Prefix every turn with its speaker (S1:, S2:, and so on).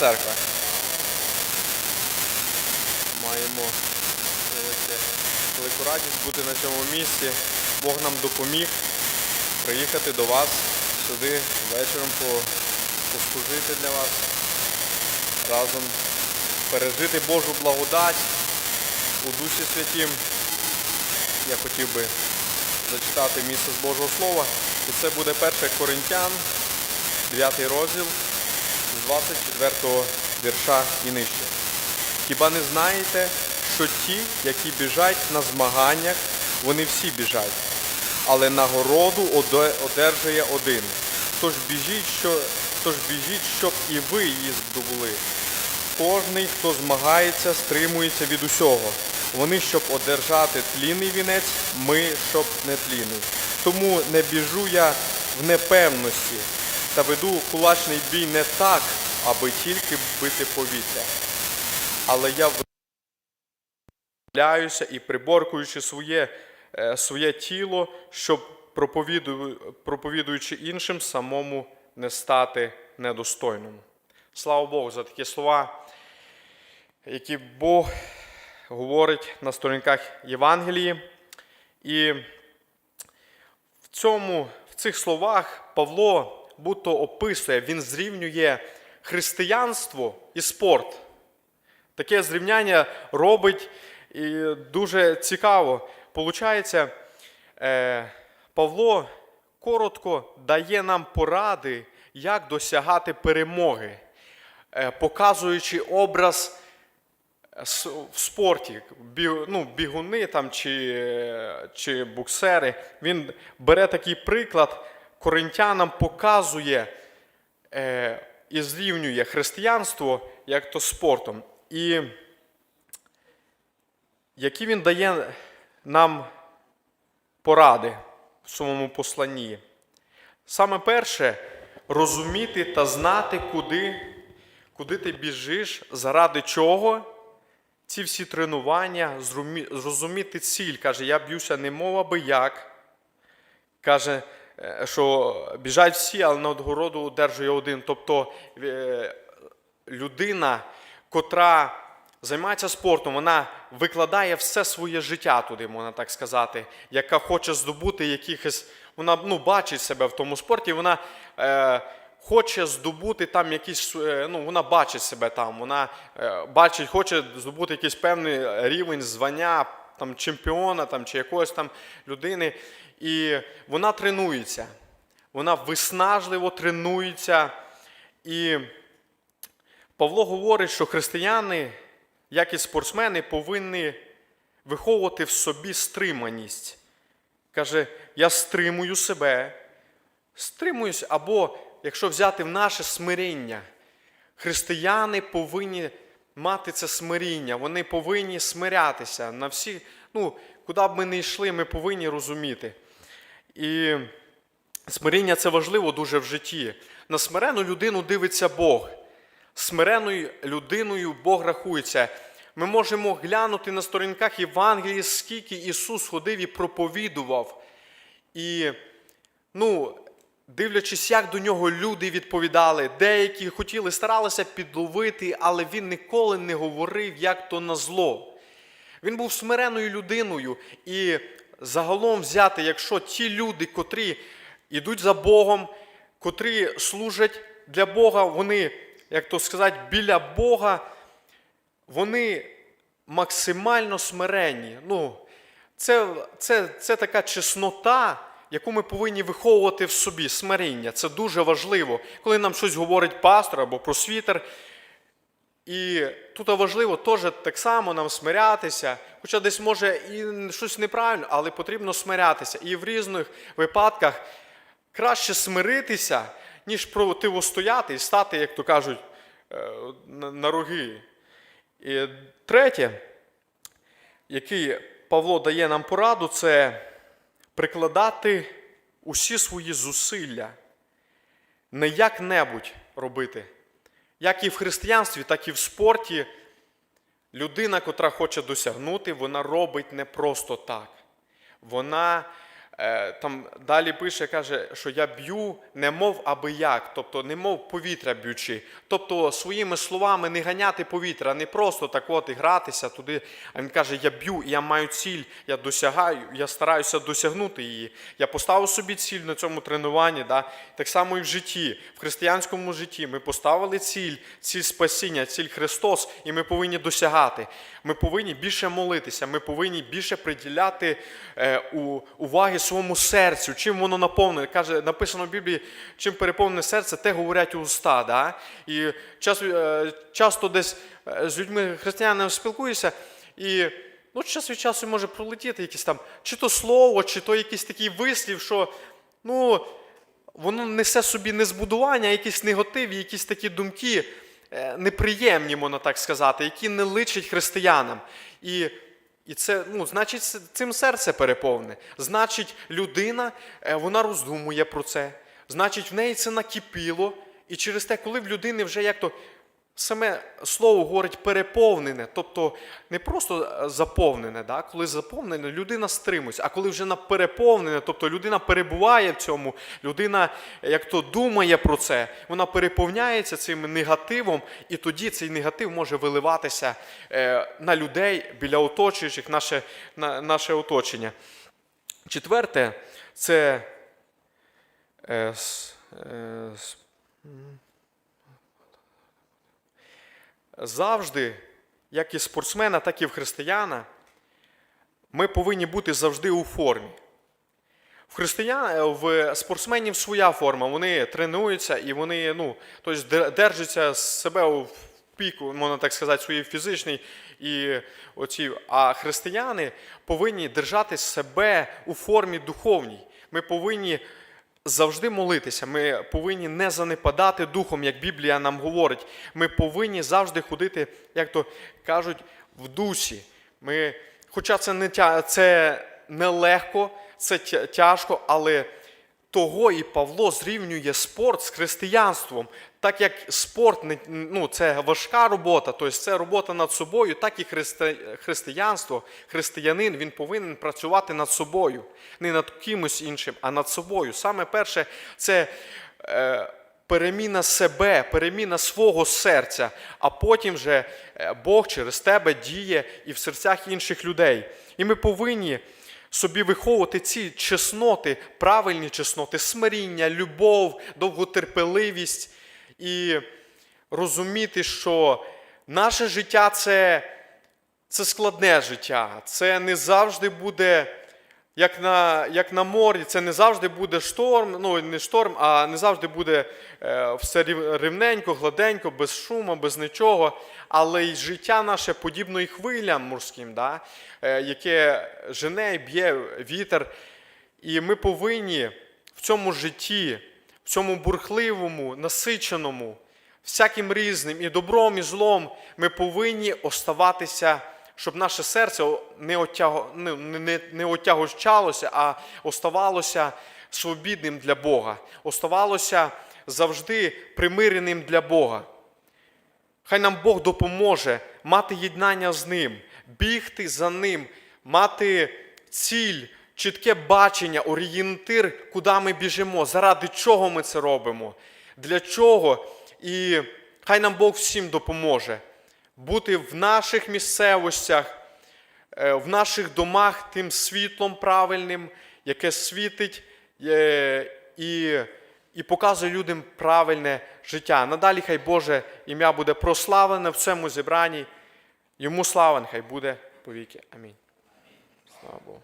S1: Церква. Маємо велике, велику радість бути на цьому місці. Бог нам допоміг приїхати до вас сюди вечором послужити для вас, разом пережити Божу благодать у Дусі Святім. Я хотів би зачитати місце з Божого Слова. І це буде 1 Коринтян, 9 розділ з 24 вірша і нижче. Хіба не знаєте, що ті, які біжать на змаганнях, вони всі біжать, але нагороду оде- одержує один. Тож біжіть, що, тож біжіть, щоб і ви її здобули. Кожний, хто змагається, стримується від усього. Вони, щоб одержати тлінний вінець, ми, щоб не тлінний. Тому не біжу я в непевності та веду кулачний бій не так, аби тільки бити повітря. Але я вдивляюся і приборкуючи своє, е, своє тіло, щоб проповідую- проповідуючи іншим, самому не стати недостойним. Слава Богу за такі слова, які Бог говорить на сторінках Євангелії. І в цьому, в цих словах Павло будто описує, він зрівнює християнство і спорт. Таке зрівняння робить і дуже цікаво. Получається, е, Павло коротко дає нам поради, як досягати перемоги, е, показуючи образ в спорті, ну, бігуни там, чи, е, чи буксери. Він бере такий приклад, коринтянам показує е, і зрівнює християнство як то спортом. І які він дає нам поради в своєму посланні. Саме перше розуміти та знати, куди, куди ти біжиш, заради чого. Ці всі тренування, зрозуміти ціль. Каже, я б'юся не мов аби як. Каже, що біжать всі, але нагороду одержує один. Тобто е, людина, котра займається спортом, вона викладає все своє життя туди, можна так сказати, яка хоче здобути якихось. Вона ну, бачить себе в тому спорті, вона е, хоче здобути там якісь. е, Ну, вона бачить себе там, вона е, бачить, хоче здобути якийсь певний рівень звання там, чемпіона там, чи якоїсь там людини. І вона тренується. Вона виснажливо тренується. І Павло говорить, що християни, як і спортсмени, повинні виховувати в собі стриманість. Каже, я стримую себе, стримуюсь, або якщо взяти в наше смирення, християни повинні мати це смиріння, вони повинні смирятися на всі, ну, куди б ми не йшли, ми повинні розуміти. І смиріння це важливо дуже в житті. На смирену людину дивиться Бог. Смиреною людиною Бог рахується. Ми можемо глянути на сторінках Євангелії, скільки Ісус ходив і проповідував. І, ну, дивлячись, як до нього люди відповідали, деякі хотіли, старалися підловити, але він ніколи не говорив, як то на зло. Він був смиреною людиною. І загалом взяти, якщо ті люди, котрі йдуть за Богом, котрі служать для Бога, вони, як то сказати, біля Бога, вони максимально смиренні. Ну, це, це, це така чеснота, яку ми повинні виховувати в собі, смирення. Це дуже важливо. Коли нам щось говорить пастор або просвітер, і тут важливо теж так само нам смирятися, хоча десь може і щось неправильно, але потрібно смирятися. І в різних випадках краще смиритися, ніж противостояти і стати, як то кажуть, е, на роги. І третє, який Павло дає нам пораду, це прикладати усі свої зусилля, не як-небудь робити. Як і в християнстві, так і в спорті, людина, котра хоче досягнути, вона робить не просто так. Вона там далі пише, каже, що я б'ю не мов аби як, тобто не мов повітря б'ючи. Тобто своїми словами не ганяти повітря, не просто так от і гратися туди. А він каже, я б'ю, я маю ціль, я досягаю, я стараюся досягнути її. Я поставив собі ціль на цьому тренуванні. Да? Так само і в житті, в християнському житті. Ми поставили ціль, ціль спасіння, ціль Христос, і ми повинні досягати. Ми повинні більше молитися, ми повинні більше приділяти е, уваги своєму серцю, чим воно наповнене. Каже, написано в Біблії, чим переповнене серце, те говорять уста. Да? І час, е, часто десь е, з людьми християнами спілкуюся, і ну, час від часу може пролетіти якесь там, чи то слово, чи то якийсь такий вислів, що ну, воно несе собі не збудування, а якісь негативі, якісь такі думки е, неприємні, можна так сказати, які не личать християнам. І, і це, ну, значить, цим серце переповне. Значить, людина е, вона роздумує про це. Значить, в неї це накипіло. І через те, коли в людини вже як то саме слово говорить переповнене, тобто не просто е, заповнене, да? коли заповнене, людина стримується, а коли вже на переповнене, тобто людина перебуває в цьому, людина як то думає про це, вона переповняється цим негативом, і тоді цей негатив може виливатися е, на людей біля оточуючих, наше, на, наше оточення. Четверте, це е, е, завжди, як і спортсмена, так і в християна, ми повинні бути завжди у формі. В християн, в спортсменів своя форма, вони тренуються і вони ну, тобто держаться себе в піку, можна так сказати, своїй фізичній і оці. А християни повинні держати себе у формі духовній. Ми повинні завжди молитися. Ми повинні не занепадати духом, як Біблія нам говорить. Ми повинні завжди ходити, як то кажуть, в дусі. Ми, хоча це не тя, це нелегко, це тяжко, але того і Павло зрівнює спорт з християнством. Так як спорт ну, це важка робота, тобто це робота над собою, так і христи, християнство, християнин він повинен працювати над собою, не над кимось іншим, а над собою. Саме перше це е, переміна себе, переміна свого серця, а потім вже е, Бог через тебе діє і в серцях інших людей. І ми повинні собі виховувати ці чесноти, правильні чесноти, смиріння, любов, довготерпеливість і розуміти, що наше життя це, це складне життя. Це не завжди буде. Як на, як на морі, це не завжди буде шторм, ну не шторм, а не завжди буде е, все рівненько, гладенько, без шуму, без нічого. Але й життя наше подібно і хвилям морським, да? е, яке жене б'є вітер. І ми повинні в цьому житті, в цьому бурхливому, насиченому, всяким різним і добром, і злом, ми повинні оставатися, щоб наше серце не, оттяго, не, не, не отягощалося, а оставалося свобідним для Бога, оставалося завжди примиреним для Бога. Хай нам Бог допоможе мати єднання з Ним, бігти за Ним, мати ціль, чітке бачення, орієнтир, куди ми біжимо, заради чого ми це робимо, для чого. І хай нам Бог всім допоможе бути в наших місцевостях, е, в наших домах тим світлом правильним, яке світить е, і, і показує людям правильне життя. Надалі хай Боже ім'я буде прославлене в цьому зібранні. Йому слава нехай буде повіки. Амінь. Слава Богу.